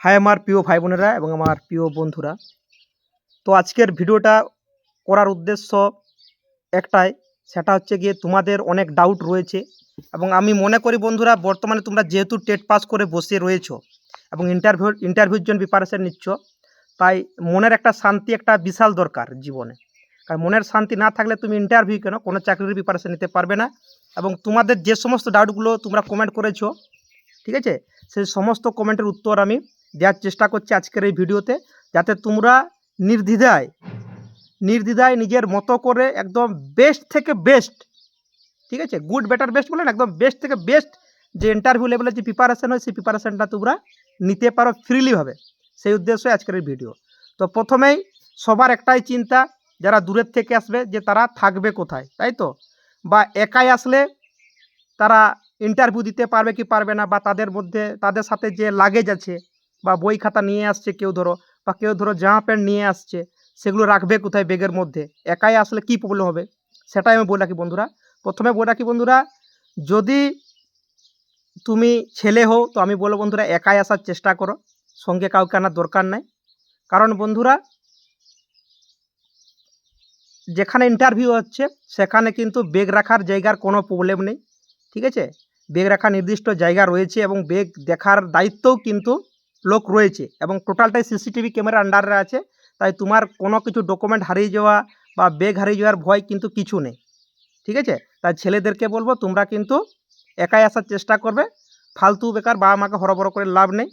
High আমার প্রিয় ভাই বোনেরা এবং আমার প্রিয় বন্ধুরা। তো আজকের ভিডিওটা করার উদ্দেশ্য একটাই, সেটা হচ্ছে গিয়ে তোমাদের অনেক ডাউট রয়েছে এবং আমি মনে করি বন্ধুরা, বর্তমানে তোমরা যেহেতু টেট পাস করে বসে রয়েছো এবং ইন্টারভিউ ইন্টারভিউর জন্য প্রিপারেশান নিচ্ছ, তাই মনের একটা শান্তি, একটা বিশাল দরকার জীবনে। কারণ মনের শান্তি না থাকলে তুমি ইন্টারভিউ কেন? কোনো চাকরির প্রিপারেশান নিতে পারবে না এবং তোমাদের যে সমস্ত ডাউটগুলো তোমরা কমেন্ট করেছ, ঠিক আছে? সেই সমস্ত কমেন্টের উত্তর আমি দেওয়ার চেষ্টা করছি আজকের এই ভিডিওতে যাতে তোমরা নির্দ্বিধায় নির্দ্বিধায় নিজের মতো করে একদম বেস্ট থেকে বেস্ট ঠিক আছে? গুড বেটার বেস্ট বলেন, একদম বেস্ট থেকে বেস্ট যে ইন্টারভিউ লেভেলের যে প্রিপারেশন হয়, সেই প্রিপারেশনটা তোমরা নিতে পারো ফ্রিলিভাবে সেই উদ্দেশ্যে আজকের এই ভিডিও তো প্রথমেই সবার একটাই চিন্তা, যারা দূরের থেকে আসবে যে তারা থাকবে কোথায়, তাই তো? বা একাই আসলে তারা ইন্টারভিউ দিতে পারবে কি পারবে না, বা তাদের মধ্যে, তাদের সাথে যে লাগেজ আছে বা বই খাতা নিয়ে আসছে কেউ ধরো, বা কেউ ধরো জামা প্যান্ট নিয়ে আসছে, সেগুলো রাখবে কোথায় ব্যাগের মধ্যে? একাই আসলে কি প্রবলেম হবে? সেটাই আমি বলে রাখি বন্ধুরা। প্রথমে বলে রাখি বন্ধুরা, যদি তুমি ছেলে হও, তো আমি বলব বন্ধুরা, একাই আসার চেষ্টা করো। সঙ্গে কাউকে আনার দরকার নাই। কারণ বন্ধুরা, যেখানে ইন্টারভিউ হচ্ছে, সেখানে কিন্তু বেগ রাখার জায়গার কোনো প্রবলেম নেই। ঠিক আছে? বেগ রাখার নির্দিষ্ট জায়গা রয়েছে এবং বেগ দেখার দায়িত্বও কিন্তু লোক রয়েছে এবং টোটালটাই সিসিটিভি ক্যামেরা আন্ডারে আছে। তাই তোমার কোনো কিছু ডকুমেন্ট হারিয়ে যাওয়া বা বেগ হারিয়ে যাওয়ার ভয় কিন্তু কিছু নেই। ঠিক আছে? তাই ছেলেদেরকে বলব, তোমরা কিন্তু একাই আসার চেষ্টা করবে। ফালতু বেকার বাবা মাকে হরবড় করে লাভ নেই।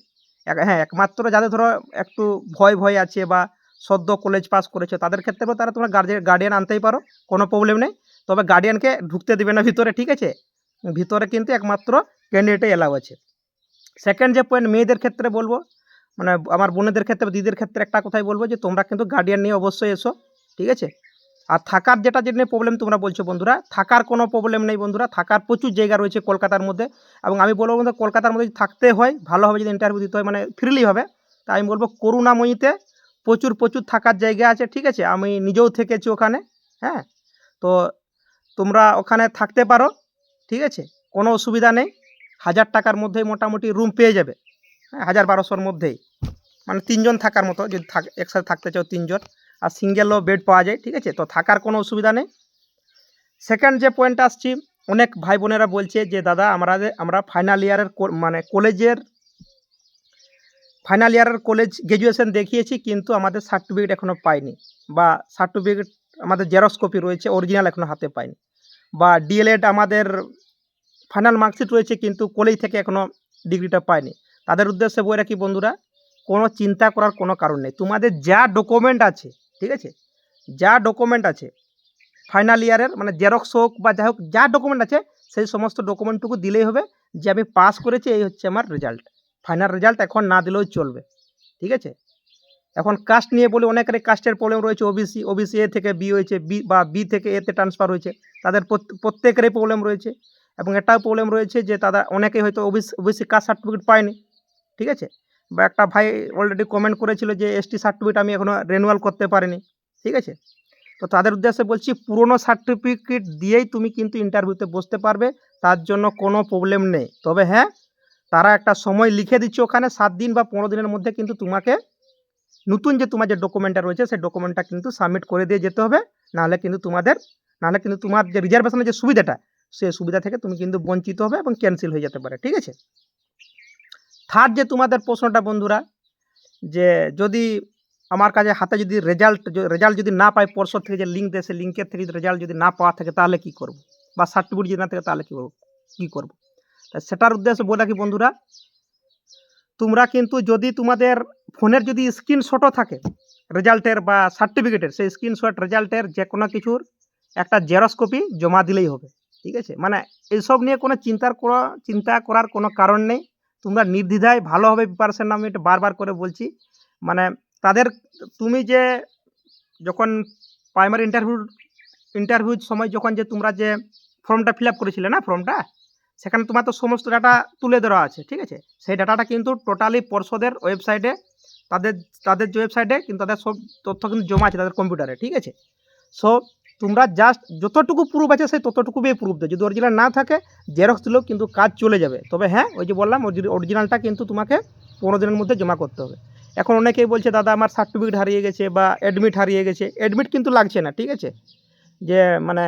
হ্যাঁ একমাত্র যাদের ধরো একটু ভয় ভয় আছে বা সদ্য কলেজ পাস করেছে, তাদের ক্ষেত্রে তারা তোমরা গার্জিয়ান গার্ডিয়ান আনতেই পারো, কোনো প্রবলেম নেই। তবে গার্ডিয়ানকে ঢুকতে দেবে না ভিতরে, ঠিক আছে? ভিতরে কিন্তু একমাত্র ক্যান্ডিডেটে এলাও আছে। সেকেন্ড যে পয়েন্ট মেয়েদের ক্ষেত্রে বলব মানে আমার বোনেদের ক্ষেত্রে দিদির ক্ষেত্রে একটা কথাই বলব যে, তোমরা কিন্তু গার্ডিয়ান নিয়ে অবশ্যই এসো, ঠিক আছে? আর থাকার যেটা যেটা নিয়ে প্রবলেম তোমরা বলছো বন্ধুরা, থাকার কোনো প্রবলেম নেই বন্ধুরা, থাকার প্রচুর জায়গা রয়েছে কলকাতার মধ্যে, এবং আমি বলব বন্ধু কলকাতার মধ্যে থাকতে হয়, ভালোভাবে যদি ইন্টারভিউ দিতে হয় মানে ফ্রিলি হবে তাই আমি বলব করুণাময়ীতে প্রচুর প্রচুর থাকার জায়গা আছে, ঠিক আছে? আমি নিজেও থেকেছি ওখানে হ্যাঁ? তো তোমরা ওখানে থাকতে পারো, ঠিক আছে? কোনো অসুবিধা নেই। হাজার টাকার মধ্যেই মোটামুটি রুম পেয়ে যাবে। হ্যাঁ হাজার বারোশোর মধ্যেই। মানে তিনজন থাকার মতো, যদি থাক, একসাথে থাকতে চাও তিনজন। আর সিঙ্গেলও বেড পাওয়া যায়, ঠিক আছে? তো থাকার কোনো অসুবিধা নেই। সেকেন্ড যে পয়েন্ট আসছি, অনেক ভাই বোনেরা বলছে যে, দাদা, আমরা আমরা ফাইনাল ইয়ারের মানে কলেজের ফাইনাল ইয়ারের কলেজ গ্র্যাজুয়েশন দেখিয়েছি, কিন্তু আমাদের সার্টিফিকেট এখনও পাইনি। বা সার্টিফিকেট আমাদের জেরক্স কপি রয়েছে অরিজিনাল এখনও হাতে পাইনি। বা ডিএলএড আমাদের ফাইনাল মার্কশিট রয়েছে কিন্তু কলেজ থেকে এখনও ডিগ্রিটা পায়নি। তাদের উদ্দেশ্যে বই রাখি বন্ধুরা, কোনো চিন্তা করার কোনো কারণ নেই। তোমাদের যা ডকুমেন্ট আছে, ঠিক আছে? যা ডকুমেন্ট আছে ফাইনাল ইয়ারের মানে জেরক্স হোক বা যাই হোক, যা ডকুমেন্ট আছে, সেই সমস্ত ডকুমেন্টটুকু দিলেই হবে যে আমি পাস করেছি, এই হচ্ছে আমার রেজাল্ট ফাইনাল রেজাল্ট এখন না দিলেও চলবে, ঠিক আছে? এখন কাস্ট নিয়ে বলে, অনেকের কাস্টের প্রবলেম রয়েছে ওবিসি ওবিসি এ থেকে বি হয়েছে বি বা বি থেকে এতে ট্রান্সফার হয়েছে, তাদের প্রত- প্রত্যেকেরই প্রবলেম রয়েছে। এবং এটাও প্রবলেম রয়েছে যে তারা অনেকেই হয়তো ওবিসি ওবিসি কাস্ট সার্টিফিকেট পায়নি, ঠিক আছে? বা একটা ভাই অলরেডি কমেন্ট করেছিল যে এসটি সার্টিফিকেট আমি এখনও রেনুয়াল করতে পারিনি, ঠিক আছে? তো তাদের উদ্দেশ্যে বলছি, পুরনো সার্টিফিকেট দিয়েই তুমি কিন্তু ইন্টারভিউতে বসতে পারবে, তার জন্য কোনো প্রবলেম নেই। তবে হ্যাঁ তারা একটা সময় লিখে দিচ্ছে ওখানে, সাত দিন বা পনেরো দিনের মধ্যে কিন্তু তোমাকে নতুন যে তোমার যে ডকুমেন্টটা রয়েছে, সেই ডকুমেন্টটা কিন্তু সাবমিট করে দিয়ে যেতে হবে, নাহলে কিন্তু তোমাদের, নাহলে কিন্তু তোমার যে রিজার্ভেশনের যে সুবিধাটা সেই সুবিধা থেকে তুমি কিন্তু বঞ্চিত হবে এবং ক্যান্সেল হয়ে যেতে পারে, ঠিক আছে? থার্ড যে তোমাদের প্রশ্নটা বন্ধুরা, যে যদি আমার কাছে হাতে যদি রেজাল্ট রেজাল্ট যদি না পাই পর্ষদ থেকে যে লিঙ্ক দেয় সেই লিঙ্কের থেকে যদি রেজাল্ট যদি না পাওয়া থাকে, তাহলে কি করব? বা সার্টিফিকেট যদি না থাকে, তাহলে কী করব? কী করব? তা সেটার উদ্দেশ্যে বলে রাখি বন্ধুরা, তোমরা কিন্তু যদি তোমাদের ফোনের যদি স্ক্রিনশটও থাকে রেজাল্টের বা সার্টিফিকেটের সেই স্ক্রিনশট রেজাল্টের যে কোনো কিছুর একটা জেরক্স কপি জমা দিলেই হবে। ঠিক আছে? মানে এইসব নিয়ে কোনো চিন্তার করা চিন্তা করার কোনো কারণ নেই। তোমরা নির্দ্বিধায় ভালোভাবে প্রিপারেশন আমি এটা বারবার করে বলছি। মানে তাদের, তুমি যে যখন প্রাইমারি ইন্টারভিউ ইন্টারভিউর সময় যখন যে তোমরা যে ফর্মটা ফিল আপ করেছিলে না ফর্মটা সেখানে তোমার তো সমস্ত ডাটা তুলে ধরা আছে, ঠিক আছে? সেই ডাটাটা কিন্তু টোটালি পর্ষদের ওয়েবসাইটে তাদের তাদের যে ওয়েবসাইটে কিন্তু তাদের সব তথ্য কিন্তু জমা আছে তাদের কম্পিউটারে ঠিক আছে? সো তোমরা জাস্ট যতটুকু প্রুফ আছে, সেই ততটুকু প্রুফ দেয় যদি অরিজিনাল না থাকে জেরক্স দিলেও কিন্তু কাজ চলে যাবে। তবে হ্যাঁ ওই যে বললাম অরিজিনালটা কিন্তু তোমাকে পনেরো দিনের মধ্যে জমা করতে হবে। এখন অনেকেই বলছে, দাদা, আমার সার্টিফিকেট হারিয়ে গেছে বা অ্যাডমিট হারিয়ে গেছে। অ্যাডমিট কিন্তু লাগছে না, ঠিক আছে? যে মানে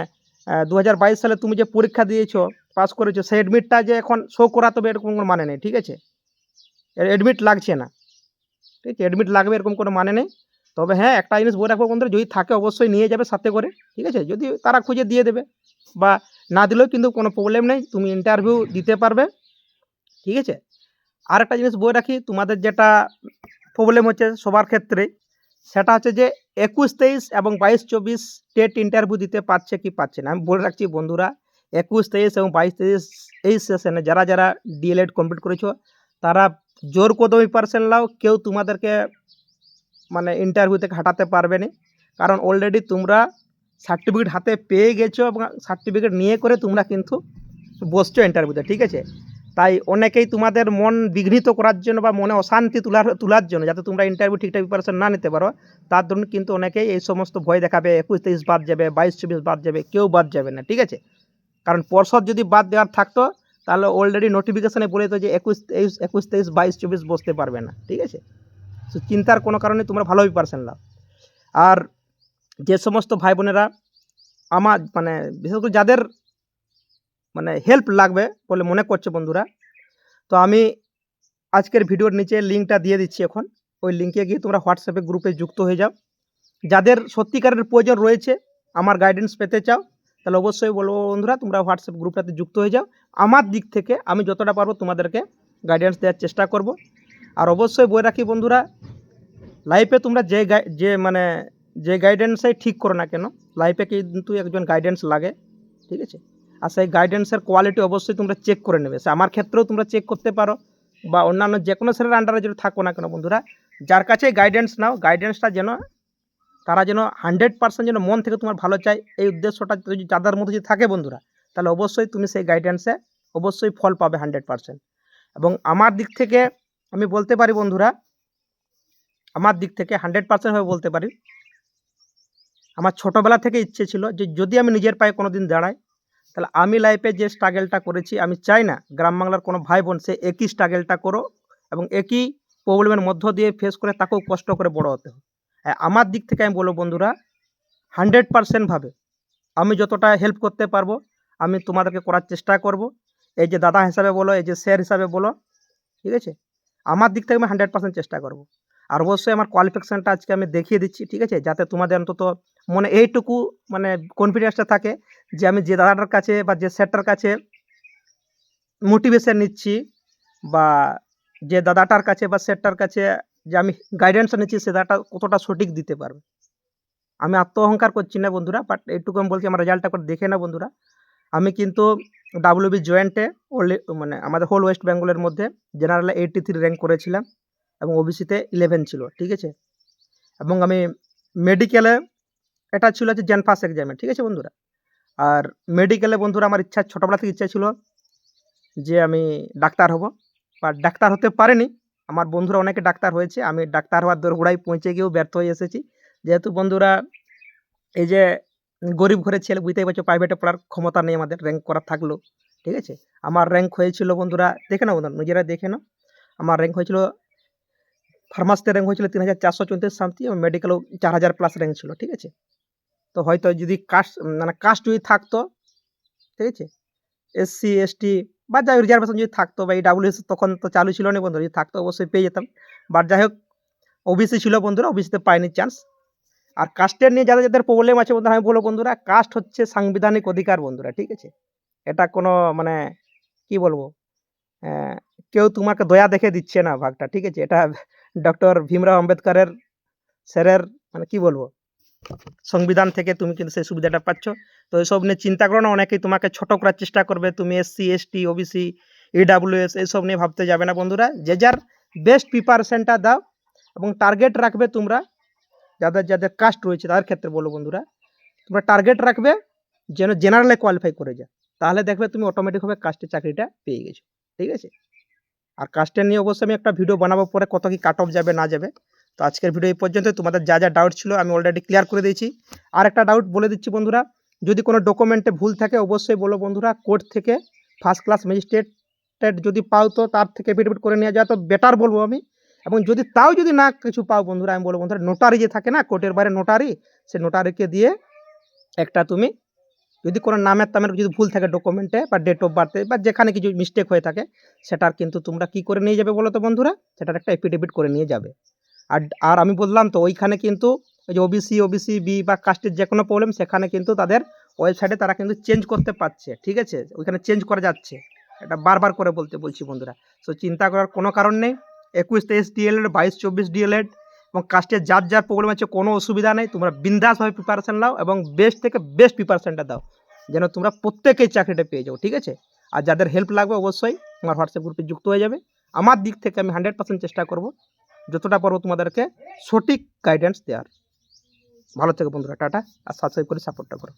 দু হাজার বাইশ সালে তুমি যে পরীক্ষা দিয়েছ পাস করেছ, সেই অ্যাডমিটটা যে এখন শো করাতে হবে, এরকম কোনো মানে নেই, ঠিক আছে? অ্যাডমিট লাগছে না। ঠিক আছে? অ্যাডমিট লাগবে, এরকম কোনো মানে নেই। তবে হ্যাঁ একটা জিনিস বলে রাখব বন্ধুরা, যদি থাকে অবশ্যই নিয়ে যাবে সাথে করে, ঠিক আছে? যদি তারা খুঁজে দিয়ে দেবে বা না দিলেও কিন্তু কোনো প্রবলেম নেই, তুমি ইন্টারভিউ দিতে পারবে, ঠিক আছে? আর একটা জিনিস বলে রাখি, তোমাদের যেটা প্রবলেম হচ্ছে সবার ক্ষেত্রে, সেটা হচ্ছে যে একুশ তেইশ এবং বাইশ চব্বিশ টেট ইন্টারভিউ দিতে পারছে কি পাচ্ছে না। আমি বলে রাখছি বন্ধুরা, একুশ তেইশ এবং বাইশ তেইশ এই সেশনে যারা যারা ডিএলএড কমপ্লিট করেছ, তারা জোর কদমি পার্সেন্ট লাও কেউ তোমাদেরকে মানে ইন্টারভিউতে হাঁটাতে পারবে না। কারণ অলরেডি তোমরা সার্টিফিকেট হাতে পেয়ে গেছো এবং সার্টিফিকেট নিয়ে করে তোমরা কিন্তু বসছো ইন্টারভিউতে ঠিক আছে? তাই অনেকেই তোমাদের মন বিঘ্নিত করার জন্য বা মনে অশান্তি তোলার তোলার জন্য, যাতে তোমরা ইন্টারভিউ ঠিকঠাক প্রিপারেশন না নিতে পারো, তার জন্য কিন্তু অনেকেই এই সমস্ত ভয় দেখাবে একুশ তেইশ বাদ যাবে, বাইশ, চব্বিশ বাদ যাবে, কেউ বাদ যাবে না, ঠিক আছে? কারণ পর্ষদ যদি বাদ দেওয়ার থাকতো, তাহলে অলরেডি নোটিফিকেশানে বলে দিত যে একুশ তেইশ একুশ তেইশ, বাইশ, চব্বিশ বসতে পারবে না, ঠিক আছে? তো চিন্তার কোনো কারণে তোমরা ভালো প্রিপারেশন না। আর যে সমস্ত ভাই বোনেরা আমার মানে বিশেষ করে যাদের মানে হেল্প লাগবে বলে মনে করছে বন্ধুরা, তো আমি আজকের ভিডিওর নিচে লিঙ্কটা দিয়ে দিচ্ছি এখন। ওই লিঙ্কে গিয়ে তোমরা হোয়াটসঅ্যাপে গ্রুপে যুক্ত হয়ে যাও। যাদের সত্যিকারের প্রয়োজন রয়েছে, আমার গাইডেন্স পেতে চাও, তাহলে অবশ্যই বলব বন্ধুরা, তোমরা হোয়াটসঅ্যাপ গ্রুপটাতে যুক্ত হয়ে যাও। আমার দিক থেকে আমি যতটা পারব তোমাদেরকে গাইডেন্স দেওয়ার চেষ্টা করব। আর অবশ্যই বই রাখি বন্ধুরা। লাইফে তোমরা যে যে মানে যে গাইডেন্সই ঠিক করো না কেন লাইফে কিন্তু একজন গাইডেন্স লাগে, ঠিক আছে? আর সেই গাইডেন্সের কোয়ালিটি অবশ্যই তোমরা চেক করে নেবে। সে আমার ক্ষেত্রেও তোমরা চেক করতে পারো বা অন্যান্য যে কোনো স্যারের আন্ডারে যদি থাকো না কেন বন্ধুরা, যার কাছে গাইডেন্স নাও গাইডেন্সটা যেন তারা যেন হান্ড্রেড পার্সেন্ট যেন মন থেকে তোমার ভালো চায়, এই উদ্দেশ্যটা যদি যাদের মধ্যে যদি থাকে বন্ধুরা, তাহলে অবশ্যই তুমি সেই গাইডেন্সে অবশ্যই ফল পাবে হান্ড্রেড পার্সেন্ট এবং আমার দিক থেকে আমি বলতে পারি বন্ধুরা, আমার দিক থেকে হান্ড্রেড পার্সেন্টভাবে বলতে পারি। আমার ছোটোবেলা থেকে ইচ্ছে ছিল যে যদি আমি নিজের পায়ে কোনো দিন দাঁড়াই, তাহলে আমি লাইফে যে স্ট্রাগেলটা করেছি, আমি চাই না গ্রাম বাংলার কোনো ভাই বোন সে একই স্ট্রাগেলটা করো এবং একই প্রবলেমের মধ্য দিয়ে ফেস করে তাকেও কষ্ট করে বড় হতে হয় আমার দিক থেকে আমি বলব বন্ধুরা হান্ড্রেড পারসেন্টভাবে আমি যতটা হেল্প করতে পারব, আমি তোমাদেরকে করার চেষ্টা করব। এই যে দাদা হিসাবে বলো, এই যে স্যার হিসাবে বলো, ঠিক আছে? আমার দিক থেকে আমি হান্ড্রেড পার্সেন্ট চেষ্টা করব। আর অবশ্যই আমার কোয়ালিফিকেশানটা আজকে আমি দেখিয়ে দিচ্ছি, ঠিক আছে? যাতে তোমাদের অন্তত মনে এইটুকু মানে কনফিডেন্সটা থাকে যে আমি যে দাদাটার কাছে বা যে স্যারটার কাছে মোটিভেশান নিচ্ছি বা যে দাদাটার কাছে বা স্যারটার কাছে যে আমি গাইডেন্স নিচ্ছি, সে দাদাটা কতটা সঠিক দিতে পারবে। আমি আত্ম অহংকার করছি না বন্ধুরা বাট এইটুকু আমি বলছি, আমার রেজাল্টটা করে দেখে না বন্ধুরা। আমি কিন্তু ডাব্লিউবি জয়েন্টে মানে আমাদের হোল ওয়েস্ট বেঙ্গলের মধ্যে জেনারেলে এইটটি থ্রি র্যাঙ্ক করেছিলাম এবং ওবিসিতে ইলেভেন ছিল, ঠিক আছে? এবং আমি মেডিকেলে এটা ছিল হচ্ছে জেন পাস এক্সামে ঠিক আছে বন্ধুরা? আর মেডিকেলে বন্ধুরা আমার ইচ্ছা, ছোটোবেলা থেকে ইচ্ছা ছিল যে আমি ডাক্তার হব বা ডাক্তার হতে পারেনি। আমার বন্ধুরা অনেকে ডাক্তার হয়েছে, আমি ডাক্তার হওয়ার দোরগোড়ায় পৌঁছে গিয়েও ব্যর্থ হয়ে এসেছি। যেহেতু বন্ধুরা, এই যে গরিব ঘরের ছেলে, বুঝতেই পারছ প্রাইভেটে পড়ার ক্ষমতা নেই আমাদের র্যাঙ্ক করার থাকল, ঠিক আছে? আমার র্যাঙ্ক হয়েছিল বন্ধুরা, দেখে নাও বন্ধুরা, নিজেরা দেখে নাও। আমার র্যাঙ্ক হয়েছিল ফার্মাসিতে র্যাঙ্ক হয়েছিল তিন হাজার চারশো চৌত্রিশ শান্তি এবং মেডিকেলও চার হাজার প্লাস র্যাঙ্ক ছিল, ঠিক আছে? তো হয়তো যদি কাস্ট মানে কাস্ট যদি থাকতো, ঠিক আছে? এসসি এসটি বা যাই রিজার্ভেশন যদি থাকতো, বা এই ডাব্লিউএস তখন তো চালু ছিল না বন্ধুরা, যদি থাকতো অবশ্যই পেয়ে যেতাম। বাট যাই হোক ওবিসি ছিল বন্ধুরা ওবিসিতে পায়নি চান্স আর কাস্টের নিয়ে যাদের যাদের প্রবলেম আছে বন্ধুরা, আমি বলব বন্ধুরা কাস্ট হচ্ছে সাংবিধানিক অধিকার বন্ধুরা, ঠিক আছে? এটা কোনো মানে কি বলব? কেউ তোমাকে দয়া দেখে দিচ্ছে না ভাগটা, ঠিক আছে? এটা ডক্টর ভীমরাও আম্বেদকরের স্যারের মানে কি বলব? সংবিধান থেকে তুমি কিন্তু সেই সুবিধাটা পাচ্ছ। তো এসব নিয়ে চিন্তা করো না, অনেকেই তোমাকে ছোট করার চেষ্টা করবে, তুমি এসসি এসটি ওবিসি ইডাব্লিউএস এইসব নিয়ে ভাবতে যাবে না বন্ধুরা। যে যার বেস্ট প্রিপারেশনটা দাও এবং টার্গেট রাখবে তোমরা যাদের যাদের কাস্ট রয়েছে তাদের ক্ষেত্রে বলো বন্ধুরা, তোমরা টার্গেট রাখবে যেন জেনারেলে কোয়ালিফাই করে যায়। তাহলে দেখবে তুমি অটোমেটিকভাবে কাস্টের চাকরিটা পেয়ে গেছো, ঠিক আছে? আর কাস্টের নিয়ে অবশ্যই আমি একটা ভিডিও বানাবো, পরে কত কি কাট অফ যাবে না যাবে। তো আজকের ভিডিও এই পর্যন্ত তোমাদের যা যা ডাউট ছিল আমি অলরেডি ক্লিয়ার করে দিয়েছি। আর একটা ডাউট বলে দিচ্ছি বন্ধুরা, যদি কোনো ডকুমেন্টে ভুল থাকে অবশ্যই বলো বন্ধুরা কোর্ট থেকে ফার্স্ট ক্লাস ম্যাজিস্ট্রেট যদি পাও তো তার থেকে এফিডেভিট করে নিয়ে যাওয়া তো বেটার বলব আমি এবং যদি তাও যদি না কিছু পাও বন্ধুরা, আমি বলব বন্ধুরা নোটারি যে থাকে না, কোর্টের বাইরে নোটারি সে নোটারিকে দিয়ে একটা তুমি যদি কোনো নামের তামের যদি ভুল থাকে ডকুমেন্টে বা ডেট অফ বার্থে বা যেখানে কিছু মিস্টেক হয়ে থাকে, সেটার কিন্তু তোমরা কি করে নিয়ে যাবে বলো তো বন্ধুরা? সেটার একটা এফিডেভিট করে নিয়ে যাবে। আর আর আমি বললাম তো, ওইখানে কিন্তু ওই যে ওবিসি ওবিসি বি বা কাস্টের যে কোনো প্রবলেম সেখানে কিন্তু তাদের ওয়েবসাইটে তারা কিন্তু চেঞ্জ করতে পারছে, ঠিক আছে? ওইখানে চেঞ্জ করা যাচ্ছে। এটা বারবার করে বলতে বলছি বন্ধুরা। সো চিন্তা করার কোনো কারণ নেই। একুশ তেইশ ডিএলএড বাইশ চব্বিশ ডিএলএড এবং কাস্টের যার যার প্রবলেম আছে, কোনো অসুবিধা নেই। তোমরা বিন্দাসভাবে প্রিপারেশান নাও এবং বেস্ট থেকে বেস্ট প্রিপারেশানটা দাও, যেন তোমরা প্রত্যেকেই চাকরিটা পেয়ে যাও, ঠিক আছে? আর যাদের হেল্প লাগবে অবশ্যই আমার হোয়াটসঅ্যাপ গ্রুপে যুক্ত হয়ে যাবে। আমার দিক থেকে আমি হান্ড্রেড পার্সেন্ট চেষ্টা করব যতটা পারব তোমাদেরকে সঠিক গাইডেন্স দেওয়ার। ভালো থেকে বন্ধুরা, টাটা। আর সাবস্ক্রাইব করে সাপোর্টটা করো।